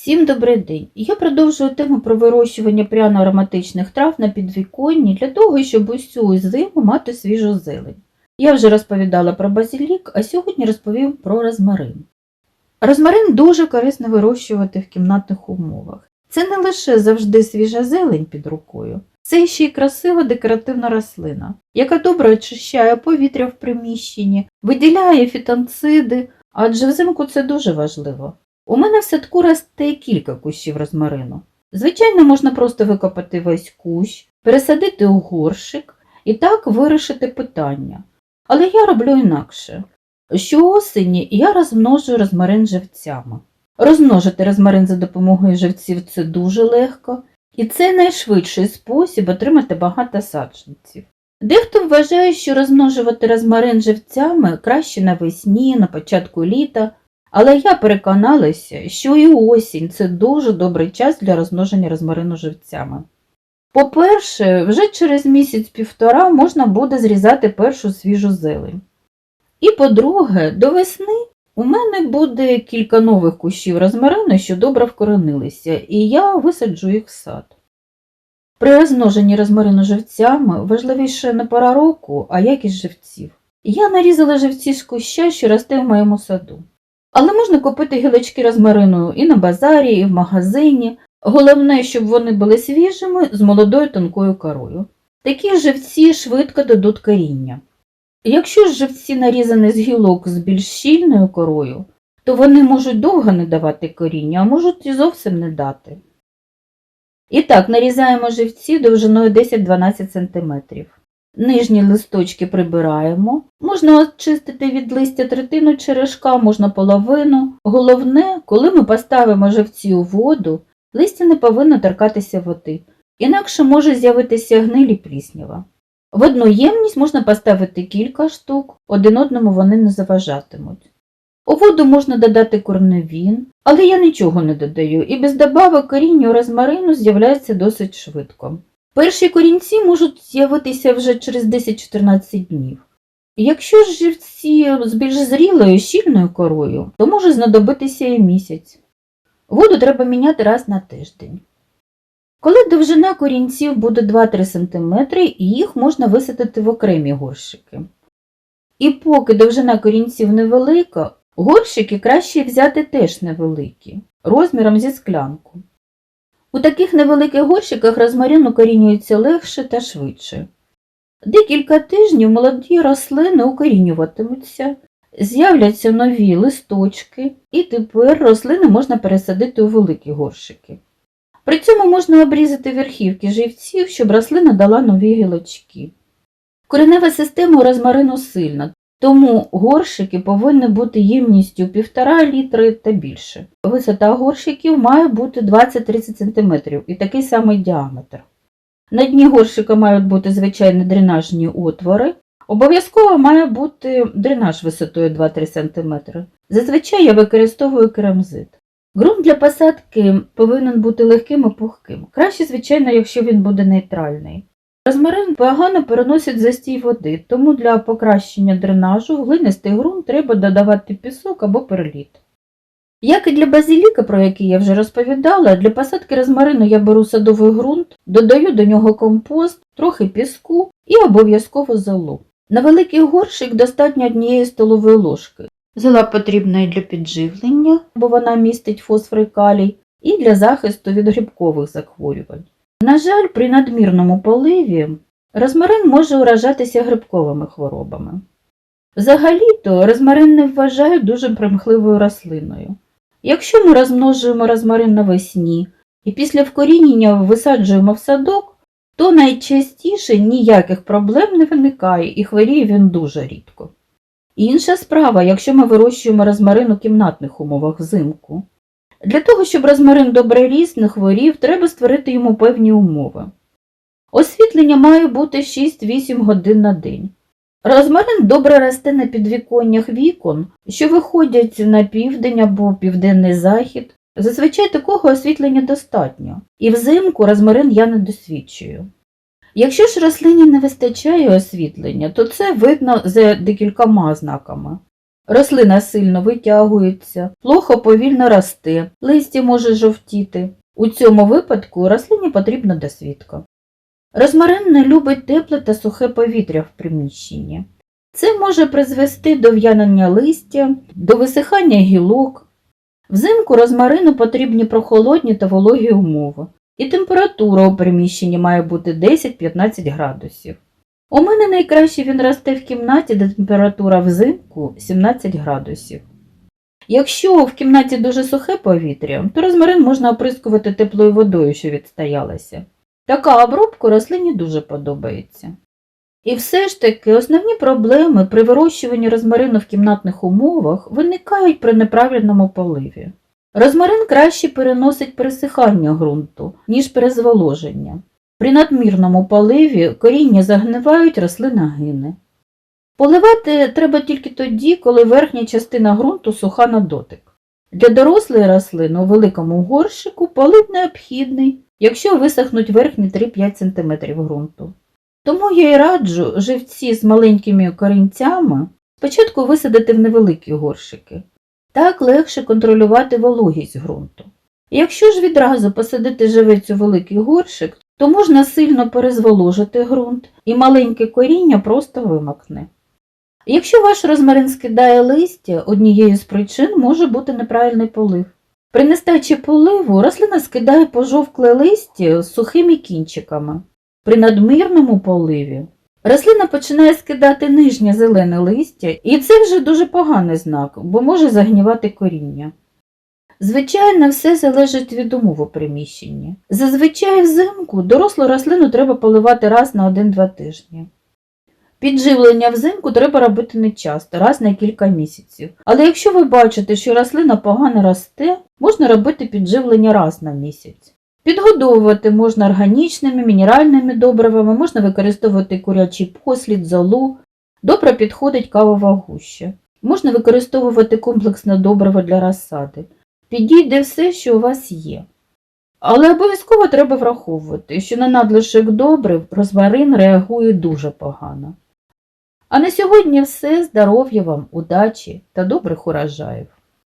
Всім добрий день. Я продовжую тему про вирощування пряно-ароматичних трав на підвіконні для того, щоб усю зиму мати свіжу зелень. Я вже розповідала про базилік, а сьогодні розповім про розмарин. Розмарин дуже корисно вирощувати в кімнатних умовах. Це не лише завжди свіжа зелень під рукою, це ще й красива декоративна рослина, яка добре очищає повітря в приміщенні, виділяє фітонциди, адже взимку це дуже важливо. У мене в садку росте кілька кущів розмарину. Звичайно, можна просто викопати весь кущ, пересадити у горшик і так вирішити питання. Але я роблю інакше. Щоосені я розмножую розмарин живцями. Розмножити розмарин за допомогою живців це дуже легко, і це найшвидший спосіб отримати багато саджанців. Дехто вважає, що розмножувати розмарин живцями краще навесні, на початку літа, але я переконалася, що і осінь це дуже добрий час для розмноження розмарину живцями. По-перше, вже через місяць-півтора можна буде зрізати першу свіжу зелень. І по-друге, до весни у мене буде кілька нових кущів розмарину, що добре вкоренилися, і я висаджу їх в сад. При розмноженні розмарину живцями важливіше не пора року, а якість живців. Я нарізала живці з куща, що росте в моєму саду. Але можна купити гілочки розмарину і на базарі, і в магазині. Головне, щоб вони були свіжими з молодою тонкою корою. Такі живці швидко дадуть коріння. Якщо ж живці нарізані з гілок з більш щільною корою, то вони можуть довго не давати коріння, а можуть і зовсім не дати. І так, нарізаємо живці довжиною 10-12 см. Нижні листочки прибираємо. Можна очистити від листя третину черешка, можна половину. Головне, коли ми поставимо живці у воду, листя не повинно торкатися води, інакше може з'явитися гнилі пліснява. В одну ємність можна поставити кілька штук, один одному вони не заважатимуть. У воду можна додати корневін, але я нічого не додаю, і без добавок коріння розмарину з'являється досить швидко. Перші корінці можуть з'явитися вже через 10-14 днів. Якщо ж живці з більш зрілою щільною корою, то може знадобитися і місяць. Воду треба міняти раз на тиждень. Коли довжина корінців буде 2-3 см, їх можна висадити в окремі горщики. І поки довжина корінців невелика, горщики краще взяти теж невеликі, розміром зі склянку. У таких невеликих горщиках розмарин укорінюється легше та швидше. Декілька тижнів молоді рослини укорінюватимуться, з'являться нові листочки, і тепер рослини можна пересадити у великі горщики. При цьому можна обрізати верхівки живців, щоб рослина дала нові гілочки. Коренева система у розмарину сильна, тому горщики повинні бути ємністю 1,5 літри та більше. Висота горщиків має бути 20-30 см і такий самий діаметр. На дні горщика мають бути звичайні дренажні отвори. Обов'язково має бути дренаж висотою 2-3 см. Зазвичай я використовую керамзит. Ґрунт для посадки повинен бути легким і пухким. Краще, звичайно, якщо він буде нейтральний. Розмарин погано переносить застій води, тому для покращення дренажу в глинистий ґрунт треба додавати пісок або перліт. Як і для базиліка, про який я вже розповідала, для посадки розмарину я беру садовий ґрунт, додаю до нього компост, трохи піску і обов'язково золу. На великий горщик достатньо однієї столової ложки. Зола потрібна і для підживлення, бо вона містить фосфор і калій, і для захисту від грибкових захворювань. На жаль, при надмірному поливі розмарин може уражатися грибковими хворобами. Взагалі-то розмарин не вважають дуже примхливою рослиною. Якщо ми розмножуємо розмарин навесні і після вкорінення висаджуємо в садок, то найчастіше ніяких проблем не виникає і хворіє він дуже рідко. Інша справа, якщо ми вирощуємо розмарин у кімнатних умовах взимку. Для того, щоб розмарин добре ріс, не хворів, треба створити йому певні умови. Освітлення має бути 6-8 годин на день. Розмарин добре росте на підвіконнях вікон, що виходять на південь або південний захід. Зазвичай такого освітлення достатньо, і взимку розмарин я не досвідчую. Якщо ж рослині не вистачає освітлення, то це видно за декількома знаками. Рослина сильно витягується, плохо повільно росте, листя може жовтіти. У цьому випадку рослині потрібна досвідка. Розмарин не любить тепле та сухе повітря в приміщенні. Це може призвести до в'янення листя, до висихання гілок. Взимку розмарину потрібні прохолодні та вологі умови, і температура у приміщенні має бути 10-15 градусів. У мене найкраще він росте в кімнаті, де температура взимку 17 градусів. Якщо в кімнаті дуже сухе повітря, то розмарин можна оприскувати теплою водою, що відстоялася. Така обробка рослині дуже подобається. І все ж таки основні проблеми при вирощуванні розмарину в кімнатних умовах виникають при неправильному поливі. Розмарин краще переносить пересихання ґрунту, ніж перезволоження. При надмірному поливі коріння загнивають, рослина гине. Поливати треба тільки тоді, коли верхня частина ґрунту суха на дотик. Для дорослої рослини у великому горщику полив необхідний, якщо висохнуть верхні 3-5 см ґрунту. Тому я й раджу живці з маленькими корінцями спочатку висадити в невеликі горщики. Так легше контролювати вологість ґрунту. Якщо ж відразу посадити живець у великий горщик, то можна сильно перезволожити ґрунт і маленьке коріння просто вимокне. Якщо ваш розмарин скидає листя, однією з причин може бути неправильний полив. При нестачі поливу рослина скидає пожовкле листя з сухими кінчиками. При надмірному поливі рослина починає скидати нижнє зелене листя, і це вже дуже поганий знак, бо може загнівати коріння. Звичайно, все залежить від умов у приміщенні. Зазвичай взимку дорослу рослину треба поливати раз на 1-2 тижні. Підживлення взимку треба робити не часто, раз на кілька місяців. Але якщо ви бачите, що рослина погано росте, можна робити підживлення раз на місяць. Підгодовувати можна органічними, мінеральними добривами, можна використовувати курячий послід, золу. Добре підходить кавова гуща. Можна використовувати комплексне добриво для розсади. Підійде все, що у вас є. Але обов'язково треба враховувати, що на надлишок добрив розмарин реагує дуже погано. А на сьогодні все. Здоров'я вам, удачі та добрих урожаїв!